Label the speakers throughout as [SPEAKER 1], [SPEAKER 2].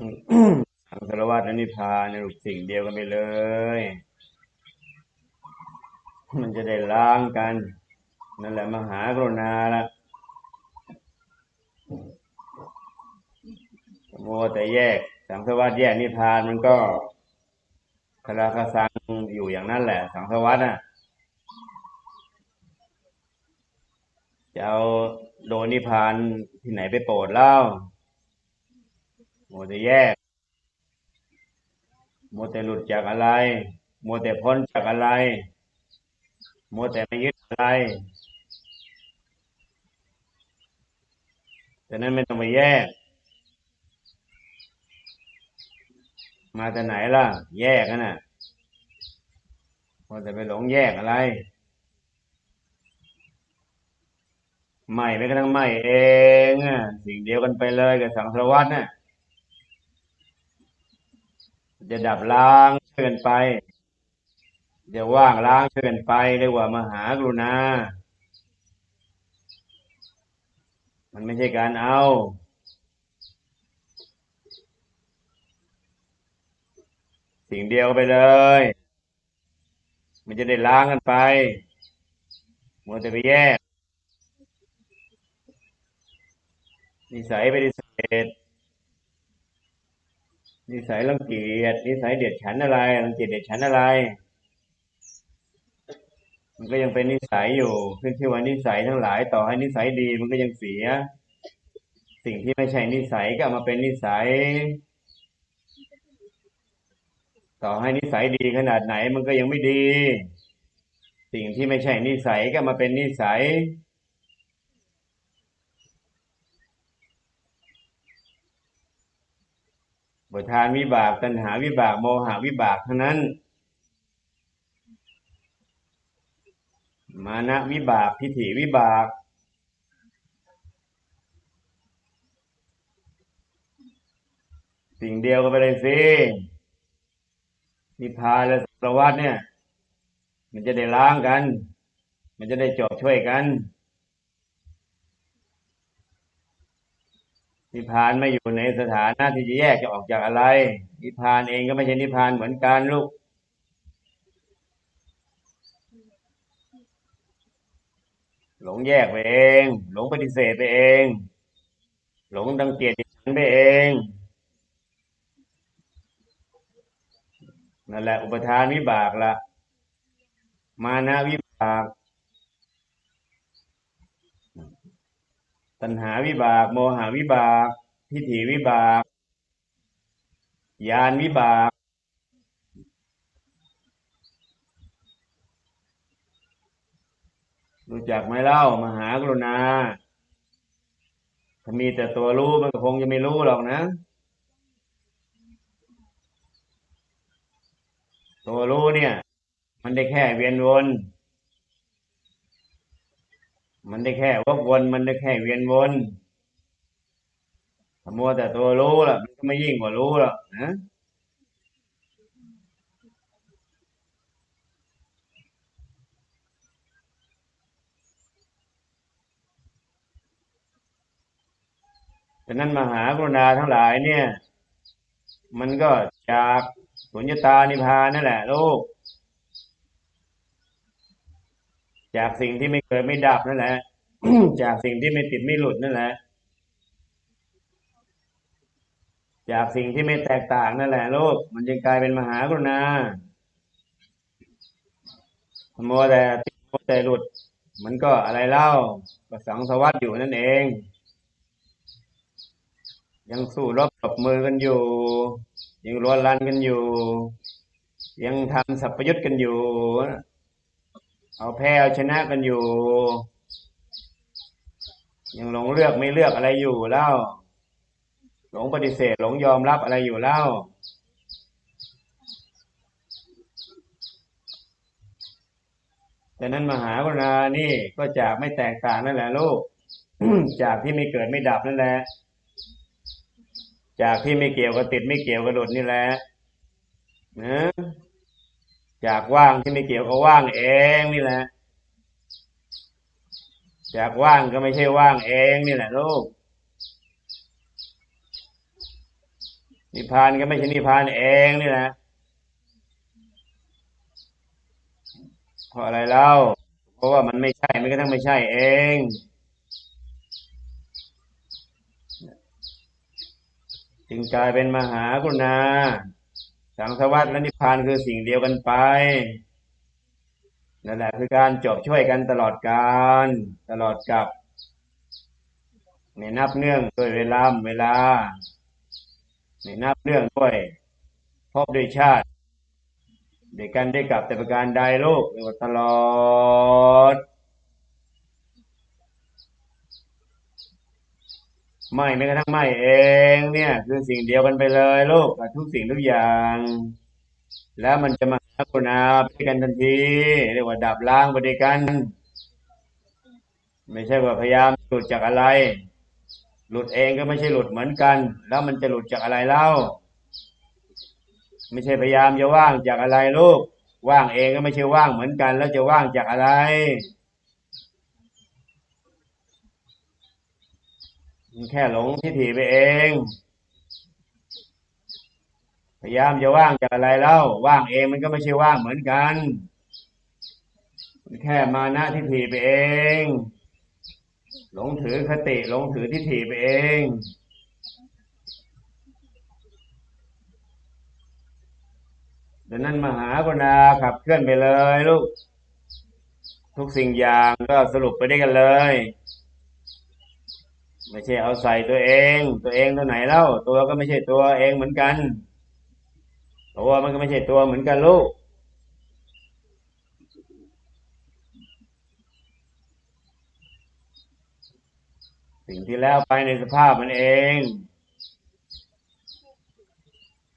[SPEAKER 1] สังสารวัตรนิพพานในรูปสิ่งเดียวกันไปเลย มันจะได้ล้างกัน นั่นแหละมหากรุณาละโมแต่แยกสังสารวัตรแยกนิพพานมันก็คลาคาซังอยู่อย่างนั้นแหละ สังสารวัตรน่ะจะเอาโดนนิพพานที่ไหนไปโปรดเล่า โมวแต่แยกมัวแต่หลุดจากอะไรมัวแต่พ้นจากอะไรมัวแต่ไม่ยึดอะไรแต่นั้นไม่ต้องไปแยก มาแต่ไหนล่ะ แยกน่ะมัวแต่ไปหลงแยกอะไรใหม่ไม่กระทั่งใหม่เองอะสิ่งเดียวกันไปเลยกับสังสารวัตรน่ะ จะดับล้างเชิญไปจะว่างล้างเชิญไปเรียกว่ามหากรุณา มันไม่ใช่การเอา สิ่งเดียวไปเลย มันจะได้ล้างกันไปมัวแต่ไปแยกนิสัยไปฏิเสธ นิสัยรังเกียจนิสัยเดียดฉันอะไรรังเกียจเดียดฉันอะไร มันก็ยังเป็นนิสัยอยู่ขึ้นที่ว่านิสัยทั้งหลาย ต่อให้นิสัยดีมันก็ยังเสีย สิ่งที่ไม่ใช่นิสัยก็ามาเป็นนิสัย ต่อให้นิสัยดีขนาดไหนมันก็ยังไม่ดี สิ่งที่ไม่ใช่นิสัยก็มาเป็นนิสัย บทานวิบากตัณหาวิบากโมหะวิบากเทั้งนั้น มานะวิบากทิฏฐิวิบาก สิ่งเดียวกันไปเลยสินิพพานและสัสารวัฏเนี่ย มันจะได้ล้างกัน มันจะได้จบช่วยกัน นิพพานไม่อยู่ในสถานะที่จะแยกจะออกจากอะไร นิพพานเองก็ไม่ใช่นิพพานเหมือนกันลูกหลงแยกไปเอง หลงปฏิเสธไปเอง หลงดังเกียจฉันไปเอง นั่นแหละ อุปทานวิบากละมานะวิบาก ตัณหาวิบาก โมหะวิบาก ทิฏฐิวิบากญาณวิบาก รู้จักไหมเล่ามหากรุณา ถ้ามีแต่ตัวรู้มันก็คงจะไม่รู้หรอกนะ ตัวรู้เนี่ย มันได้แค่เวียนวน มันได้แค่วกวนมันได้แค่เวียนวนถ้ามัวแต่ตัวรู้ล่ะ มันก็ไม่ยิ่งกว่ารู้หรอกนะฉะนั้นมหากรุณาทั้งหลายเนี่ย มันก็จากสุญญตานิพานนั่นแหละลูก จากสิ่งที่ไม่เกิดไม่ดับนั่นแหละจากสิ่งที่ไม่ติดไม่หลุดนั่นแหละ จากสิ่งที่ไม่แตกต่างนั่นแหละลูกมันจึงกลายเป็นมหากรุณามัวแต่ติดมัวแต่หลุด มันก็อะไรเล่าก็สังสวัสดอยู่นั่นเอง ยังสู้รบตบมือกันอยู่ ยังรัวรันกันอยู่ ยังทำสัพพยุตกันอยู่ เอาแพ้เอาชนะกันอยู่ ยังหลงเลือกไม่เลือกอะไรอยู่แล้วหลงปฏิเสธหลงยอมรับอะไรอยู่แล้วแต่นั้นมหากรุณานี่ก็จากไม่แตกต่างนั่นแหละลูก จากที่ไม่เกิดไม่ดับนั่นแหละ จากที่ไม่เกี่ยวกับติดไม่เกี่ยวกับหลุดนี่แหละนะ จากว่างที่ไม่เกี่ยวกับว่างเองนี่แหละจากว่างก็ไม่ใช่ว่างเองนี่แหละลูกนิพพานก็ไม่ใช่นิพพานเองนี่นะเพราะอะไรเล่าเพราะว่ามันไม่ใช่ไม่กระทั่งไม่ใช่เองจึงกลายเป็นมหากรุณา สังสวัสดิ์และนิพพานคือสิ่งเดียวกันไปนั่นแหละคือการจบช่วยกันตลอดกาลตลอดกับไม่นับเนื่องด้วยเวลาเวลาไม่นับเนื่องด้วยพบด้วยชาติเด้วยกันได้กลับแต่ประการใดลูกตลอด ไม่ไม่กระทั่งไม่เองเนี่ยคือสิ่งเดียวกันไปเลยลูกกับทุกสิ่งทุกอย่าง แล้วมันจะมาหาคุณาไปกันทันทีเรียกว่าดับล้างไปด้วยกัน ไม่ใช่ว่าพยายามหลุดจากอะไร หลุดเองก็ไม่ใช่หลุดเหมือนกัน แล้วมันจะหลุดจากอะไรเล่า ไม่ใช่พยายามจะว่างจากอะไรลูกว่างเองก็ไม่ใช่ว่างเหมือนกัน แล้วจะว่างจากอะไร มันแค่หลงทิฏฐิไปเอง พยายามจะว่างจากอะไรเล่าว่างเองมันก็ไม่ใช่ว่างเหมือนกัน มันแค่มานะทิฏฐิไปเอง หลงถือคติหลงถือทิฏฐิไปเองดังนั้นมหากรณาขับเคลื่อนไปเลยลูก ทุกสิ่งอย่างก็สรุปไปได้กันเลย ไม่ใช่เอาใส่ตัวเอง ตัวเองตัวไหนเล่า ตัวก็ไม่ใช่ตัวเองเหมือนกันตัวมันก็ไม่ใช่ตัวเหมือนกันลูกสิ่งที่แล้วไปในสภาพมันเอง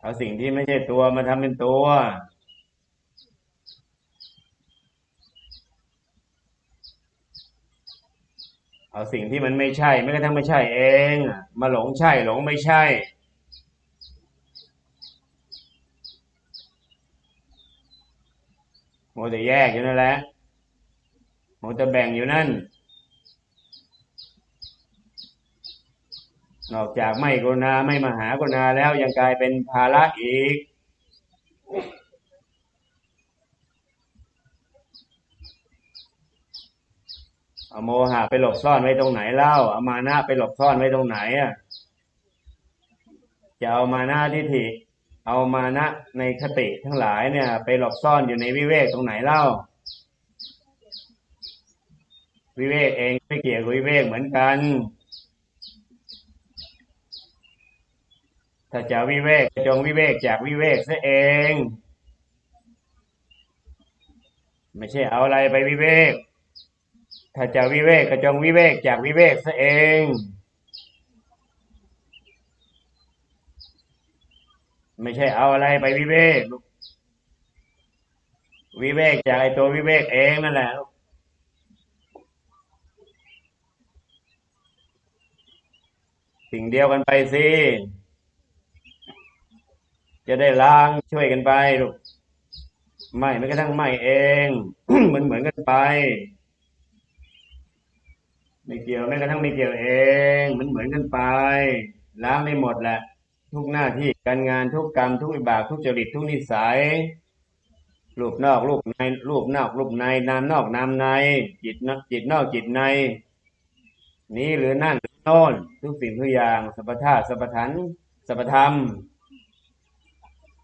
[SPEAKER 1] เอาสิ่งที่ไม่ใช่ตัวมาทำเป็นตัว เอาสิ่งที่มันไม่ใช่ไม่กระทั่งไม่ใช่เอง มาหลงใช่หลงไม่ใช่ โมแต่แยกอยู่นั่นแหละโมแต่แบ่งอยู่นั่น นอกจากไม่กรุณาไม่มหากรุณาแล้วยังกลายเป็นภาระอีก เอาโมหะไปหลบซ่อนไว้ตรงไหนเล่าเอามานะไปหลบซ่อนไว้ตรงไหนอะจะเอามานะทิฏฐิเอามานะในคติทั้งหลายเนี่ย ไปหลบซ่อนอยู่ในวิเวกตรงไหนเล่า วิเวกเองไม่เกี่ยวกับวิเวกเหมือนกัน ถ้าจะวิเวกจงวิเวกจากวิเวกซะเอง ไม่ใช่เอาอะไรไปวิเวก ถ้าจะวิเวกก็จงวิเวกจากวิเวกซะเอง ไม่ใช่เอาอะไรไปวิเวกวิเวกจากไอตัววิเวกเองนั่นแหละสิ่งเดียวกันไปสิจะได้ล้างช่วยกันไปลูกไม่ไม่กระทั่งไม่เองเหมือนเหมือนกันไป ไม่เกี่ยวไม่กระทั่งไม่เกี่ยวเองเหมือนเหมือนกันไป ล้างไม่หมดแหละ ทุกหน้าที่การงานทุกกรรมทุกวิบากทุกจริตทุกนิสัยรูปนอกรูปในรูปนอกรูปในนามนอกนามใน จิตนอกจิตนอกจิตใน นี้หรือนั่นหรือโน่นทุกสิ่งทุกอย่างสัพพธาสัพพถันสัพพธรรม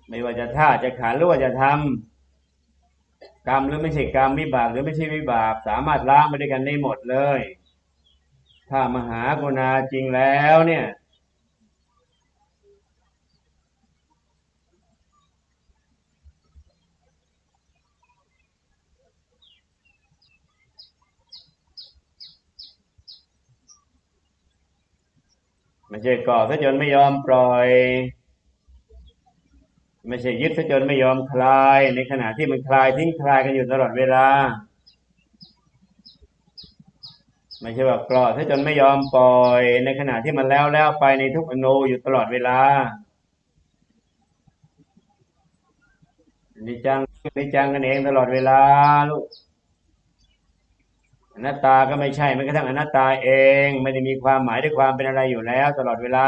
[SPEAKER 1] ไม่ว่าจะท่าจะขันหรือว่าจะทำกรรมหรือไม่ใช่กรรมวิบากหรือไม่ใช่วิบาก สามารถล้างไปด้วยกันได้หมดเลย ถ้ามหากรุณาจริงแล้วเนี่ย ไม่ใช่ก่อซะจนไม่ยอมปล่อย ไม่ใช่ยึดซะจนไม่ยอมคลาย ในขณะที่มันคลายทิ้งคลายกันอยู่ตลอดเวลา ไม่ใช่ว่ากรอดซะจนไม่ยอมปล่อยในขณะที่มันแล้วแล้วไปในทุกอนูอยู่ตลอดเวลานิจังนิจังกันเองตลอดเวลาลูกอนัตตาก็ไม่ใช่มันกระทั่งอนัตตาเอง ไม่ได้มีความหมายด้วยความเป็นอะไรอยู่แล้ว ตลอดเวลา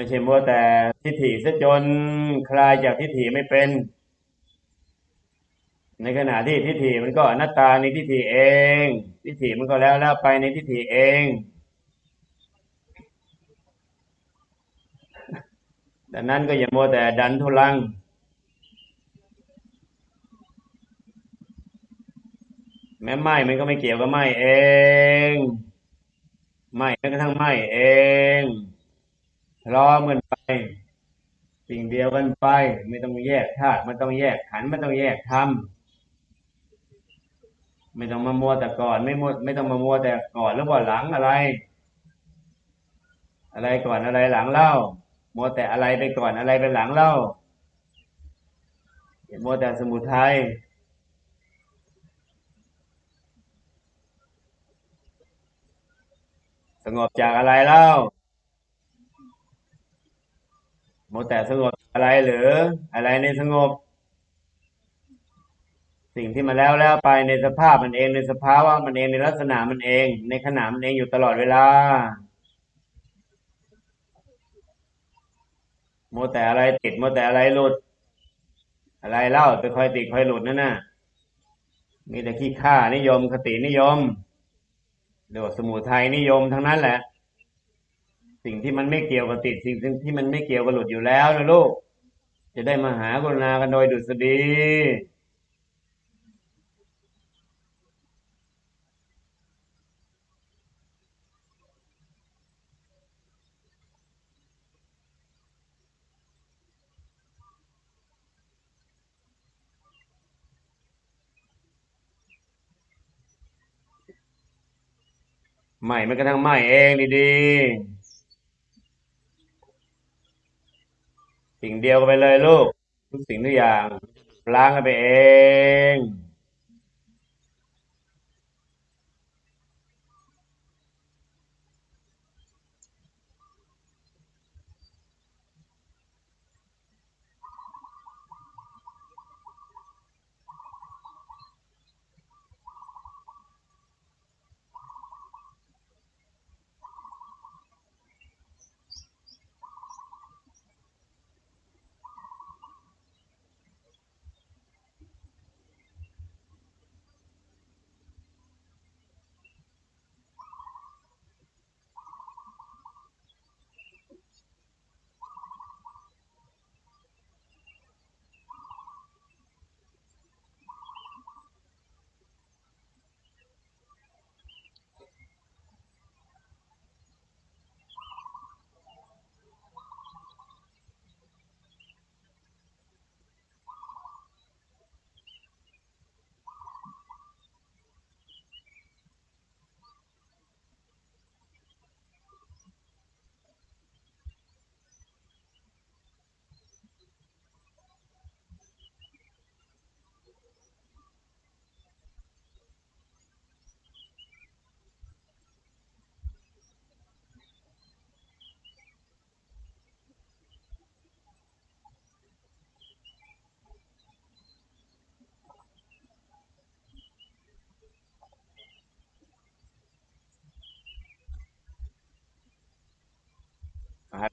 [SPEAKER 1] ไม่ใช่มัวแต่ทิฏฐิซะจนคลายจากทิฏฐิไม่เป็น ในขณะที่ทิฏฐิมันก็อนัตตาในทิฏฐิเอง ทิฏฐิมันก็แล้วแล้วไปในทิฏฐิเองดังนั้นก็อย่ามัวแต่ดันทุลัง แม้ไหมมันก็ไม่เกี่ยวกับไหมเองไหมแม้กระทั่งไหมเอง พร้อมกันไป สิ่งเดียวกันไป ไม่ต้องแยกธาตุไม่ต้องแยกขันไม่ต้องแยกธรรมไม่ต้องมามัวแต่ก่อน ไม่มัวไม่ต้องมามัวแต่ก่อนแล้วว่าหลังอะไร อะไรก่อนอะไรหลังเล่ามัวแต่อะไรไปก่อนอะไรไปหลังเล่ามัวแต่สมุทัยสงบจากอะไรเล่า โมแต่สงบอะไรหรือ อะไรในสงบ สิ่งที่มาแล้วแล้วไปในสภาพมันเองในสภาวะมันเองในลักษณะมันเอง ในขณะมันเองอยู่ตลอดเวลาโมแต่อะไรติดโมแต่อะไรหลุด อะไรเล่าไปคอยติดคอยหลุดนั่นน่ะมีแต่ขี้ข้านิยมคตินิยมเรียกว่าสมุทัยนิยมทั้งนั้นแหละ สิ่งที่มันไม่เกี่ยวกับติดสิ่งที่มันไม่เกี่ยวกับหลุดอยู่แล้วนะลูก จะได้มาหากรุณากันโดยดุษฎีใหม่มันกระทั่งใหม่เองดีๆ สิ่งเดียวกันไปเลยลูก ทุกสิ่งทุกอย่างล้างกันไปเอง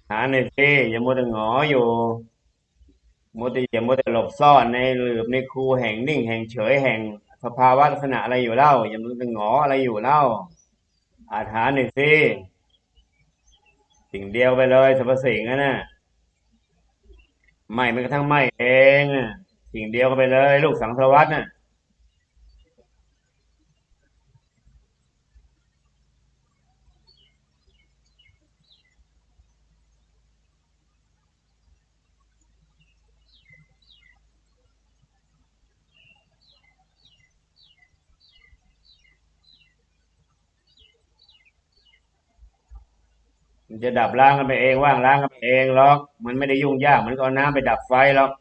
[SPEAKER 1] หาหาในอยสิอย่ามัวแต่หงออยู่มัวแต่อย่ามัวแต่หลบซ่อนในหลืบในครูแห่งนิ่งแห่งเฉยแห่งสภาวะลักษณะอะไรอยู่เล่า อย่ามัวแต่หงออะไรอยู่เล่า อาหาในอยสิสิ่งเดียวไปเลยสรรพสิ่งนั่นน่ะไม่มันกระทั่งไม่เองสิ่งเดียวกันไปเลย ลูกสังสารวัตรน่ะ มันจะดับล้างกันไปเองว่างล้างกันไปเองหรอก มันไม่ได้ยุ่งยากมันก็เอาน้ำไปดับไฟหรอก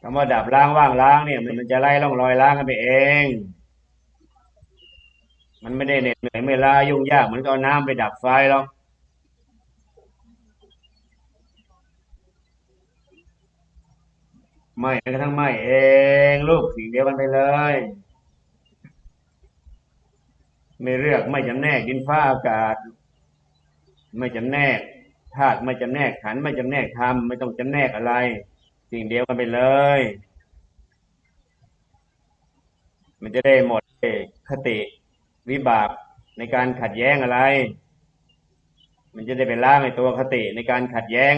[SPEAKER 1] คำว่าดับล้างว่างล้างเนี่ย มันจะไล่ร่องรอยล้างกันไปเอง มันไม่ได้เหน็ดเหนื่อยเมื่อยล้ายุ่งยากมันก็เอาน้ำไปดับไฟหรอกไม่กระทั่งไม่เอง ลูกสิ่งเดียวกันไปเลย ไม่เลือกไม่จำแนกดินฟ้าอากาศ ไม่จำแนกธาตุไม่จำแนกขันไม่จำแนกธรรมไม่ต้องจำแนกอะไร สิ่งเดียวกันไปเลย มันจะได้หมดคติวิบากในการขัดแย้งอะไร มันจะได้ไปล้างในตัวคติในการขัดแย้ง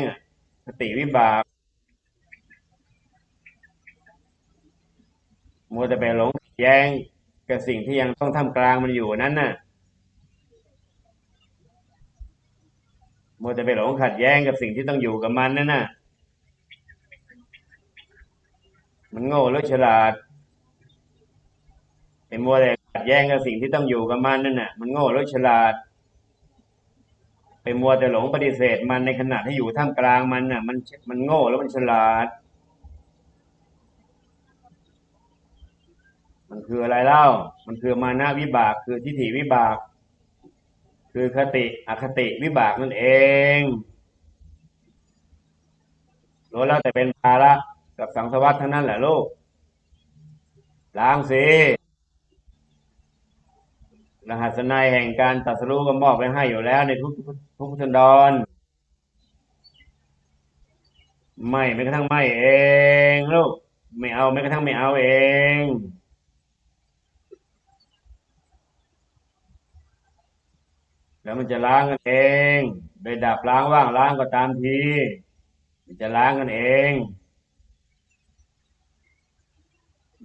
[SPEAKER 1] คติวิบากมัวแต่ไปหลงแย้ง กับสิ่งที่ยังต้องท่ามกลางมันอยู่นั้นน่ะมัวแต่ไปหลงขัดแย้งกับสิ่งที่ต้องอยู่กับมันนั่นน่ะ มันโง่หรือฉลาดไอ้มัวแต่ขัดแย้งกับสิ่งที่ต้องอยู่กับมันนั่นน่ะ มันโง่หรือฉลาดไปมัวแต่หลงปฏิเสธมันในขณะที่อยู่ท่ามกลางมันน่ะ มันมันโง่แล้วมันฉลาด มัน คืออะไรเล่า มันคือมานะวิบาก คือทิฏฐิวิบาก คือคติอคติวิบากนั่นเองรู้แล้วแต่เป็นภาระกับสังสวัสดิ์ทั้งนั้นแหละลูกล้างสิรหัสนัยแห่งการตรัสรู้ก็มอบไว้ให้อยู่แล้วในทุกทุกพุทธันดรไม่แม้กระทั่งไม่เองลูกไม่เอาแม้กระทั่งไม่เอาเอง แล้วมันจะล้างกันเอง โดยดับล้างว่างล้างก็ตามที มันจะล้างกันเอง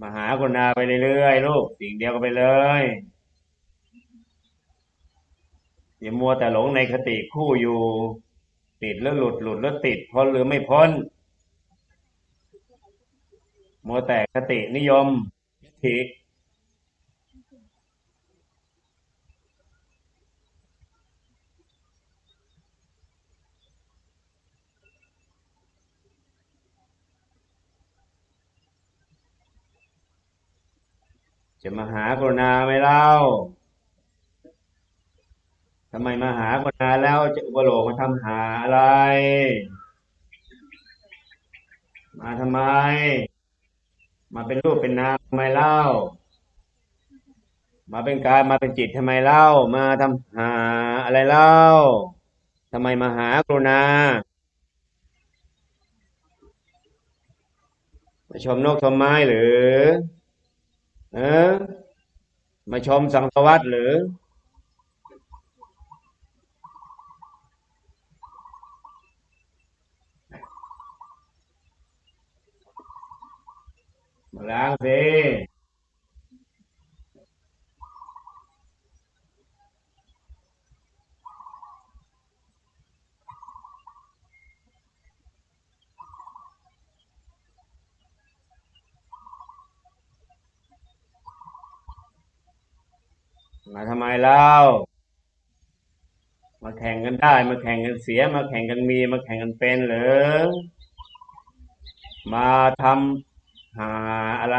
[SPEAKER 1] มาหากรุณาไปเรื่อยๆลูกสิ่งเดียวก็ไปเลยอย่ามัวแต่หลงในคติคู่อยู่ ติดแล้วหลุดหลุดแล้วติดพ้นหรือไม่พ้น มัวแต่คตินิยมทิฏฐิ จะมาหากรุณาไหมเล่าทำไมมาหากรุณาแล้วจะอุปโลกมาทำหาอะไร มาทำไม มาเป็นรูปเป็นนามทำไมเล่า มาเป็นกายมาเป็นจิตทำไมเล่า มาทำหาอะไรเล่าทำไมมาหากรุณามาชมนกชมไม้หรือ เออ มาชมสังสวัสดิ์หรือ มาล้างสิ มาทำไมเล่ามาแข่งกันได้ มาแข่งกันเสีย มาแข่งกันมี มาแข่งกันเป็นหรือ มาทำหาอะไร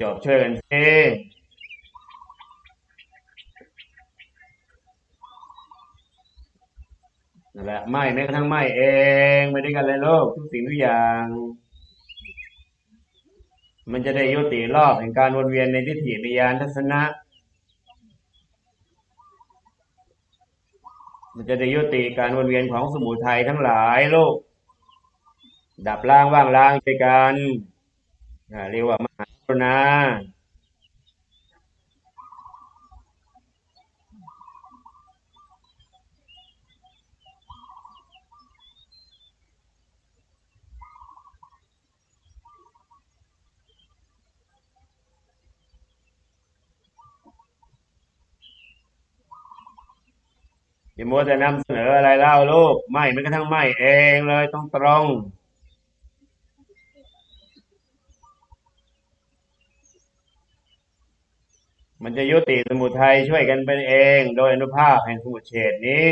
[SPEAKER 1] จบช่วยกันสินั่นแหละไม่แม้กระทั่งไม่เองไม่ได้กันเลยโลกทุกสิ่งทุกอย่าง มันจะได้ยุติรอบแห่งการวนเวียนในทิฏฐินิยานทัศนะ มันจะได้ยุติการวนเวียนของสมุทัยทั้งหลายโลก ดับล้างว่างล้างใจกันเรียกว่า มหาอย่ามัวแต่นำเสนออะไรเล่าลูกไม่แม้กระทั่งไม่เองเลยต้องตรง มันจะยุติสมุทัยช่วยกันเป็นเอง โดยอนุภาพแห่งสมุทเฉดนี้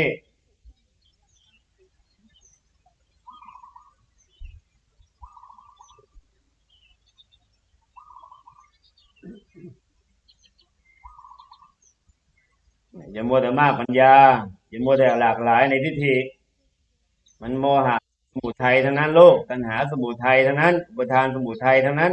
[SPEAKER 1] อย่ามัวแต่มากปัญญา อย่ามัวแต่หลากหลายในทิฏฐิมันโมหะสมุทัยทั้งนั้นโลกตัณหาสมุทัยทั้งนั้นอุปทานสมุทัยทั้งนั้น